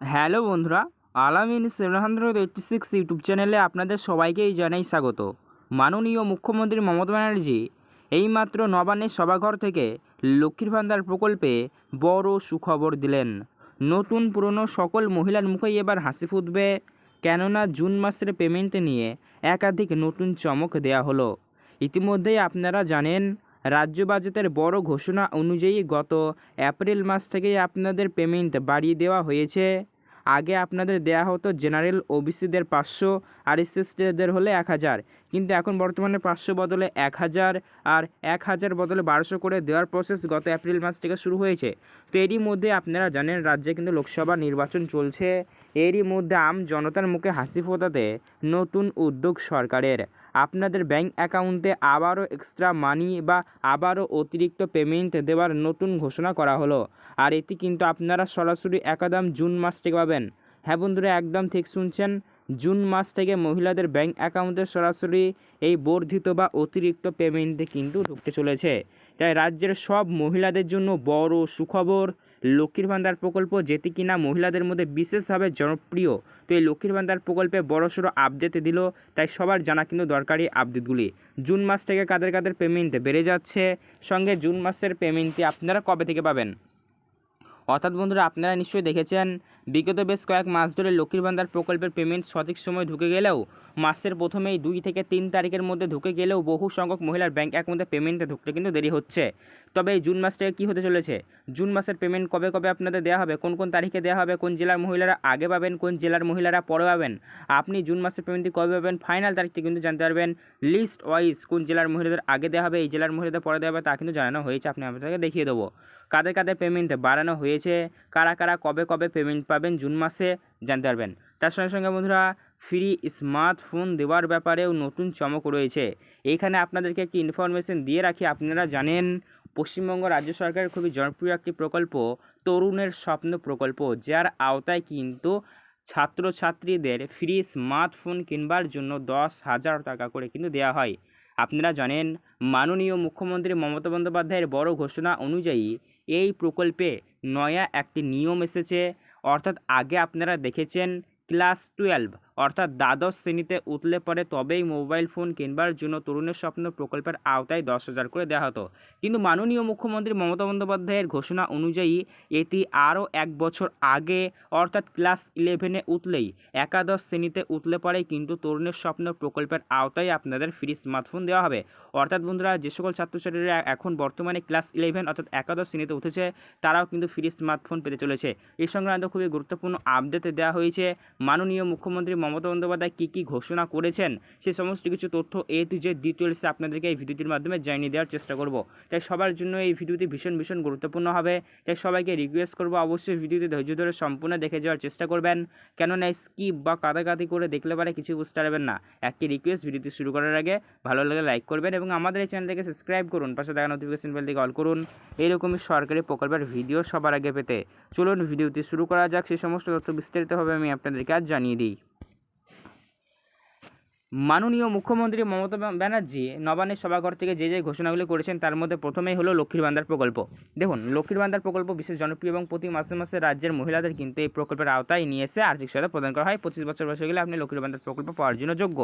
Hello বন্ধুরা, Alamin seven hundred eighty six YouTube চ্যানেলে আপনাদের সবাইকেই জানাই স্বাগত। মাননীয় মুখ্যমন্ত্রী মমতা ব্যানার্জি এইমাত্র নবান্নের সভাঘর থেকে লক্ষ্মীর ভান্ডার প্রকল্পে বড় সুখবর দিলেন। নতুন পুরনো সকল মহিলার মুখেই এবার হাসি ফুটবে, কেননা জুন মাসের পেমেন্ট নিয়ে একাধিক নতুন চমক দেয়া হলো। ইতিমধ্যেই আপনারা জানেন রাজ্য বাজেটের বড় ঘোষণা অনুযায়ী গত এপ্রিল মাস থেকেই আপনাদের পেমেন্ট বাড়িয়ে দেওয়া হয়েছে। আগে আপনাদের দেয়া হতো জেনারেল ওবিসিদের পাঁচশো আর এসএসটিদের হলে এক হাজার। কিন্তু এখন বর্তমানে পাঁচশো বদলে এক হাজার আর এক হাজার বদলে বারোশো করে দেওয়ার প্রসেস গত এপ্রিল মাস থেকে শুরু হয়েছে। তো এরই মধ্যে আপনারা জানেন, রাজ্যে কিন্তু লোকসভা নির্বাচন চলছে। এরই মধ্যে আম জনতার মুখে হাসি ফোটাতে নতুন উদ্যোগ সরকারের। আপনাদের ব্যাঙ্ক অ্যাকাউন্টে আবারও এক্সট্রা মানি বা আবারও অতিরিক্ত পেমেন্ট দেওয়ার নতুন ঘোষণা করা হলো। আর এটি কিন্তু আপনারা সরাসরি একদম জুন মাস থেকে পাবেন। হ্যাঁ বন্ধুরা, একদম ঠিক শুনছেন? জুন মাস থেকে মহিলাদের ব্যাংক অ্যাকাউন্টে সরাসরি এই বর্ধিত বা অতিরিক্ত পেমেন্টে কিন্তু ঢুকতে চলেছে। তাই রাজ্যের সব মহিলাদের জন্য বড় সুখবর লক্ষ্মীর ভান্ডার প্রকল্প যেটি কিনা মহিলাদের মধ্যে বিশেষভাবে জনপ্রিয়। তো এই লক্ষ্মীর ভান্ডার প্রকল্পে বড়সড় আপডেট দিল, তাই সবার জানা কিন্তু দরকারি আপডেটগুলি জুন মাস থেকে কাদের কাদের পেমেন্ট বেড়ে যাচ্ছে? সঙ্গে জুন মাসের পেমেন্টটি আপনারা কবে থেকে পাবেন? অর্থাৎ বন্ধুরা, আপনারা নিশ্চয়ই দেখেছেন, বিগত বেশ কয়েক মাস ধরে লক্ষ্মীর ভান্ডার প্রকল্পের পেমেন্ট সঠিক সময় ঢুকে গেলেও, মাসের প্রথমেই দুই থেকে তিন তারিখের মধ্যে ঢুকে গেলেও বহু সংখ্যক মহিলার ব্যাংক অ্যাকাউন্টে পেমেন্টে ঢুকতে কিন্তু দেরি হচ্ছে। তবে এই জুন মাস থেকে কী হতে চলেছে? জুন মাসের পেমেন্ট কবে কবে আপনাদের দেওয়া হবে? কোন কোন তারিখে দেওয়া হবে? কোন জেলার মহিলারা আগে পাবেন? কোন জেলার মহিলারা পরে পাবেন? আপনি জুন মাসের পেমেন্টটি কবে পাবেন? ফাইনাল তারিখটি কিন্তু জানতে পারবেন। লিস্ট ওয়াইজ কোন জেলার মহিলাদের আগে দেওয়া হবে, এই জেলার মহিলাদের পরে দেওয়া হবে তা কিন্তু জানানো হয়েছে। আপনি আপনাদেরকে দেখিয়ে দেবো। কাদের কাদের পেমেন্ট বাড়ানো হয়েছে, কারা কারা কবে কবে পেমেন্ট পাবেন জুন মাসে জানতে পারবেন। তার সঙ্গে সঙ্গে বন্ধুরা ফ্রি স্মার্টফোন দেওয়ার ব্যাপারেও নতুন চমক রয়েছে। এইখানে আপনাদেরকে একটি ইনফরমেশন দিয়ে রাখি, আপনারা জানেন পশ্চিমবঙ্গ রাজ্য সরকারের খুবই জনপ্রিয় একটি প্রকল্প, তরুণের স্বপ্ন প্রকল্প, যার আওতায় কিন্তু ছাত্রছাত্রীদের ফ্রি স্মার্টফোন কিনবার জন্য দশ হাজার টাকা করে কিন্তু দেওয়া হয়। আপনারা জানেন, মাননীয় মুখ্যমন্ত্রী মমতা বন্দ্যোপাধ্যায়ের বড় ঘোষণা অনুযায়ী এই প্রকল্পে নয়া একটি নিয়ম এসেছে। অর্থাৎ আগে আপনারা দেখেছেন ক্লাস টুয়েলভ অর্থাৎ দ্বাদশ শ্রেণীতে উঠলে পরে তবেই মোবাইল ফোন কিনবার জন্য তরুণের স্বপ্ন প্রকল্পের আওতায় দশ হাজার করে দেওয়া হতো। কিন্তু মাননীয় মুখ্যমন্ত্রী মমতা বন্দ্যোপাধ্যায়ের ঘোষণা অনুযায়ী এটি আরও এক বছর আগে, অর্থাৎ ক্লাস ইলেভেনে উঠলেই একাদশ শ্রেণীতে উঠলে পরেই কিন্তু তরুণের স্বপ্ন প্রকল্পের আওতায় আপনাদের ফ্রি স্মার্টফোন দেওয়া হবে। অর্থাৎ বন্ধুরা, যে সকল ছাত্রছাত্রীরা এখন বর্তমানে ক্লাস ইলেভেন অর্থাৎ একাদশ শ্রেণীতে উঠেছে, তারাও কিন্তু ফ্রি স্মার্টফোন পেতে চলেছে। এই সংক্রান্ত খুবই গুরুত্বপূর্ণ আপডেট দেওয়া হয়েছে। মাননীয় মুখ্যমন্ত্রী মমতা বন্দ্যোপাধ্যায় কী কী ঘোষণা করেছেন, সে সমস্ত কিছু তথ্য এ টু জেড ডিটেলসে আপনাদেরকে এই ভিডিওটির মাধ্যমে জানিয়ে দেওয়ার চেষ্টা করব। তাই সবার জন্য এই ভিডিওটি ভীষণ ভীষণ গুরুত্বপূর্ণ হবে। তাই সবাইকে রিকোয়েস্ট করব অবশ্যই ভিডিওটি ধৈর্য ধরে সম্পূর্ণ দেখে যাওয়ার চেষ্টা করবেন। কেননা স্কিপ বা কাদাকাদি করে দেখলে পারে কিছু বুঝতে পারবেন না। একটি রিকোয়েস্ট ভিডিওটি শুরু করার আগে ভালো লাগলে লাইক করবেন এবং আমাদের এই চ্যানেলটিকে সাবস্ক্রাইব করুন, পাশে দেখা নোটিফিকেশন বেলটিকে অল করুন। এইরকমই সরকারি প্রকল্পের ভিডিও সবার আগে পেতে। চলুন ভিডিওটি শুরু করা যাক। সেই সমস্ত তথ্য বিস্তারিতভাবে আমি আপনাদেরকে আজ জানিয়ে দিই। মাননীয় মুখ্যমন্ত্রী মমতা ব্যানার্জি নবান্নের সভাঘর থেকে যে যে ঘোষণাগুলি করেছেন তার মধ্যে প্রথমেই হলো লক্ষ্মীর ভান্ডার প্রকল্প। দেখুন, লক্ষ্মীর ভান্ডার প্রকল্প বিশেষ জনপ্রিয় এবং প্রতি মাসে মাসে রাজ্যের মহিলাদের কিন্তু এই প্রকল্পের আওতায় নিয়ে এসে আর্থিক সহায়তা প্রদান করা হয়। পঁচিশ বছর বয়স গেলে আপনি লক্ষ্মীর ভান্ডার প্রকল্প পাওয়ার জন্য যোগ্য।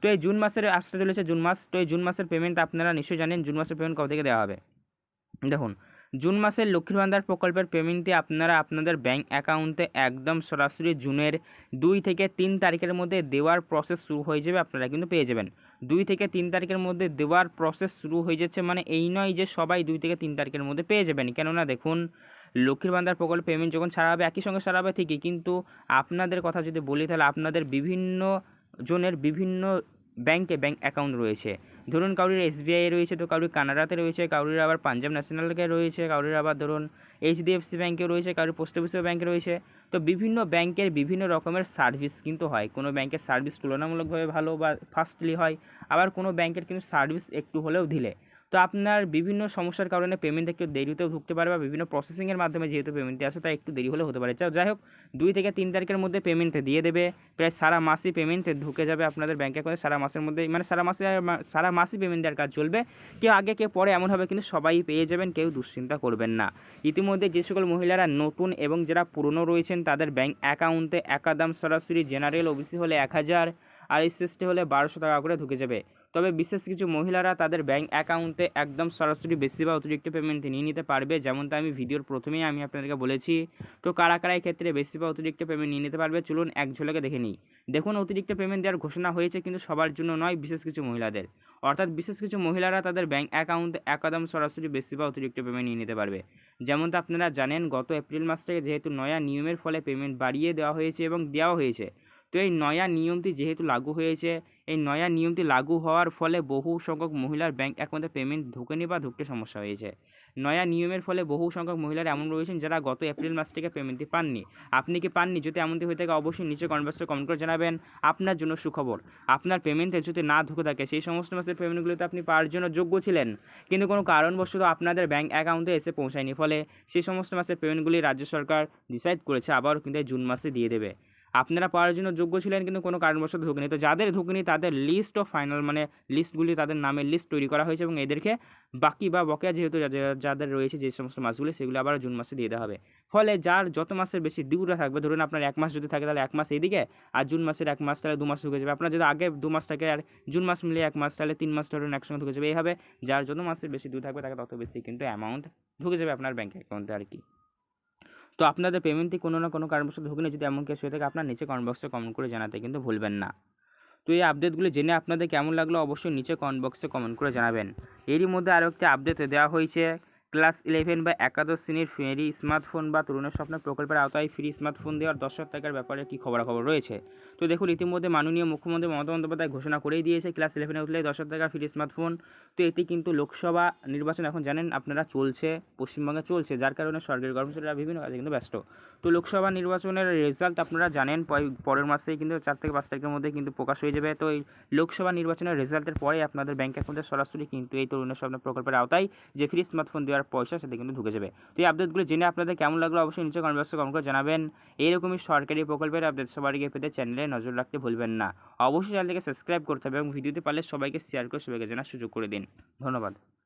তো এই জুন মাসের আসতে চলেছে জুন মাস। তো এই জুন মাসের পেমেন্ট আপনারা নিশ্চয়ই জানেন জুন মাসের পেমেন্ট কবে থেকে দেওয়া হবে? দেখুন জুন মাসের লক্ষ্মীর ভান্ডার প্রকল্পের পেমেন্টটি আপনারা আপনাদের ব্যাঙ্ক অ্যাকাউন্টে একদম সরাসরি জুনের দুই থেকে তিন তারিখের মধ্যে দেওয়ার প্রসেস শুরু হয়ে যাবে, আপনারা কিন্তু পেয়ে যাবেন। দুই থেকে তিন তারিখের মধ্যে দেওয়ার প্রসেস শুরু হয়ে যাচ্ছে মানে এই নয় যে সবাই দুই থেকে তিন তারিখের মধ্যে পেয়ে যাবেন। কেননা দেখুন লক্ষ্মীর ভান্ডার প্রকল্প পেমেন্ট যখন ছাড়া হবে একই সঙ্গে ছাড়া হবে ঠিকই, কিন্তু আপনাদের কথা যদি বলি তাহলে আপনাদের বিভিন্ন জনের বিভিন্ন ব্যাংকে ব্যাংক অ্যাকাউন্ট রয়েছে। ধরুন কারোর এসবিআই রয়েছে, তো কারোর কানাডাতে রয়েছে কারোর আবার পাঞ্জাব ন্যাশনালকে রয়েছে কারোর আবার ধরুন এইচডিএফসি ব্যাঙ্কে রয়েছে কারোর পোস্ট অফিসের ব্যাঙ্কে রয়েছে। তো বিভিন্ন ব্যাংকের বিভিন্ন রকমের সার্ভিস কিন্তু হয়। কোনো ব্যাংকের সার্ভিস তুলনামূলকভাবে ভালো বা ফাস্টলি হয়, আবার কোনো ব্যাংকের কিন্তু সার্ভিস একটু হলেও ঢিলে। তো আপনার বিভিন্ন সমস্যার কারণে পেমেন্ট একটু দেরিতেও ঢুকতে পারে বা বিভিন্ন প্রসেসিংয়ের মাধ্যমে যেহেতু পেমেন্টটি আসে তাই একটু দেরি হলে হতে পারে। যাই হোক, দুই থেকে তিন তারিখের মধ্যে পেমেন্ট দিয়ে দেবে। প্রায় সারা মাসই পেমেন্ট ঢুকে যাবে আপনাদের ব্যাঙ্ক অ্যাকাউন্টে সারা মাসের মধ্যে মানে সারা মাসে, সারা মাসই পেমেন্ট দেওয়ার কাজ চলবে। কেউ আগে, কেউ পরে এমন হবে, কিন্তু সবাই পেয়ে যাবেন, কেউ দুশ্চিন্তা করবেন না। ইতিমধ্যে যে সকল মহিলারা নতুন এবং যারা পুরনো রয়েছেন, তাদের ব্যাঙ্ক অ্যাকাউন্টে একাদাম সরাসরি জেনারেল ওবিসি হলে এক হাজার আর হলে বারোশো টাকা করে ঢুকে যাবে। তবে বিশেষ কিছু মহিলারা তাদের ব্যাঙ্ক অ্যাকাউন্টে একদম সরাসরি বেশি বা অতিরিক্ত পেমেন্ট নিয়ে নিতে পারবে, যেমনটা আমি ভিডিওর প্রথমেই আমি আপনাদেরকে বলেছি। তো কারা কারা ক্ষেত্রে বেশি বা অতিরিক্ত পেমেন্ট নিয়ে নিতে পারবে, চলুন এক ঝলকে দেখে নিই। দেখুন, অতিরিক্ত পেমেন্ট দেওয়ার ঘোষণা হয়েছে কিন্তু সবার জন্য নয়, বিশেষ কিছু মহিলাদের। অর্থাৎ বিশেষ কিছু মহিলারা তাদের ব্যাঙ্ক অ্যাকাউন্টে একদম সরাসরি বেশি বা অতিরিক্ত পেমেন্ট নিয়ে নিতে পারবে। যেমনটা আপনারা জানেন, গত এপ্রিল মাস থেকে যেহেতু নয়া নিয়মের ফলে পেমেন্ট বাড়িয়ে দেওয়া হয়েছে এবং দেওয়া হয়েছে। তো এই নয়া নিয়মটি যেহেতু লাগু হয়েছে, এই নয়া নিয়মটি লাগু হওয়ার ফলে বহু সংখ্যক মহিলার ব্যাঙ্ক অ্যাকাউন্টে পেমেন্ট ঢুকেনি বা ঢুকতে সমস্যা হয়েছে। নয়া নিয়মের ফলে বহু সংখ্যক মহিলারা এমন রয়েছেন যারা গত এপ্রিল মাস থেকে পেমেন্টটি পাননি। আপনি কি পাননি? যদি এমনটি হয়ে থাকে অবশ্যই নিচে কনভার্সে কমেন্ট করে জানাবেন। আপনার জন্য সুখবর। আপনার পেমেন্টে যদি না ঢুকে থাকে, সেই সমস্ত মাসের পেমেন্টগুলোতে আপনি পাওয়ার জন্য যোগ্য ছিলেন। কিন্তু কোনো কারণবশত আপনাদের ব্যাঙ্ক অ্যাকাউন্টে এসে পৌঁছায়নি। ফলে সেই সমস্ত মাসের পেমেন্টগুলি রাজ্য সরকার ডিসাইড করেছে, আবারও কিন্তু জুন মাসে দিয়ে দেবে। আপনারা পাওয়ার জন্য যোগ্য ছিলেন কিন্তু কোনো কারণবশত ঢুকেনি। তো যাদের ঢুকেনি তাদের লিস্ট অফ ফাইনাল মানে লিস্টগুলি তাদের নামের লিস্ট তৈরি করা হয়েছে এবং এদেরকে বাকি বা বকেয়া যেহেতু যাদের রয়েছে যে সমস্ত মাসগুলি, সেগুলো আবার জুন মাসে দিয়ে দেওয়া হবে। ফলে যার যত মাসের বেশি ডিউটা থাকবে, ধরুন আপনার এক মাস যদি থাকে তাহলে এক মাস এইদিকে, আর জুন মাসের এক মাস তাহলে দু মাস ঢুকে যাবে। আপনার যদি আগে দু মাস থাকে আর জুন মাস মিলিয়ে এক মাস, তাহলে তিন মাস ধরুন একসঙ্গে ঢুকে যাবে। এইভাবে যার যত মাসের বেশি ডিউ থাকবে তাকে তত বেশি কিন্তু অ্যামাউন্ট ঢুকে যাবে আপনার ব্যাঙ্ক অ্যাকাউন্টে আর কি। তো আপনাদের পেমেন্টটি কোনো না কোনো কারণবশত ঢুকে যদি এমন কেস হয়ে থাকে, আপনার নিচে কমেন্ট বক্সে কমেন্ট করে জানাতে কিন্তু ভুলবেন না। তো এই আপডেটগুলি জেনে আপনাদের কেমন লাগল, অবশ্যই নিচে কমেন্ট বক্সে কমেন্ট করে জানাবেন। এরই মধ্যে আরও একটি আপডেট দেওয়া হয়েছে। ক্লাস ইলেভেন বা একাদশ শ্রেণির ফ্রি স্মার্টফোন বা তরুণের স্বপ্ন প্রকল্পের আওতায় ফ্রি স্মার্টফোন দেওয়ার দশ টাকার ব্যাপারে কী খবরাখবর রয়েছে? তো দেখুন, ইতিমধ্যে মাননীয় মুখ্যমন্ত্রী মমতা বন্দ্যোপাধ্যায় ঘোষণা করেই দিয়েছে, ক্লাস ইলেভেনে উঠলে দশ টাকা ফ্রি স্মার্টফোন। তো এটি কিন্তু লোকসভা নির্বাচন এখন জানেন আপনারা চলছে, পশ্চিমবঙ্গে চলছে, যার কারণে সরকারি কর্মচারীরা বিভিন্ন কাজে কিন্তু ব্যস্ত। তো লোকসভা নির্বাচনের রেজাল্ট আপনারা জানেন পরের মাসেই কিন্তু চার থেকে পাঁচ তারিখের মধ্যে কিন্তু প্রকাশ হয়ে যাবে। তো এই লোকসভা নির্বাচনের রেজাল্টের পরে আপনাদের ব্যাঙ্ক অ্যাকাউন্টে সরাসরি কিন্তু এই তরুণের স্বপ্ন প্রকল্পের আওতায় যে ফ্রি স্মার্টফোন দেওয়ার পয়সা সেটা কিন্তু ঢুকে যাবে। তো এই আপডেটগুলো জেনে আপনাদের কেমন লাগল অবশ্যই নিচে কমেন্ট বক্সে কমেন্ট করে জানাবেন। এইরকমই সরকারি প্রকল্পের আপডেট সবার আগে পেতে চ্যানেলে নজর রাখতে ভুলবেন না। অবশ্যই চ্যানেলটিকে সাবস্ক্রাইব করতে হবে এবং ভিডিওতে পারলে সবাইকে শেয়ার করে সবাইকে জানার সুযোগ করে দিন। ধন্যবাদ।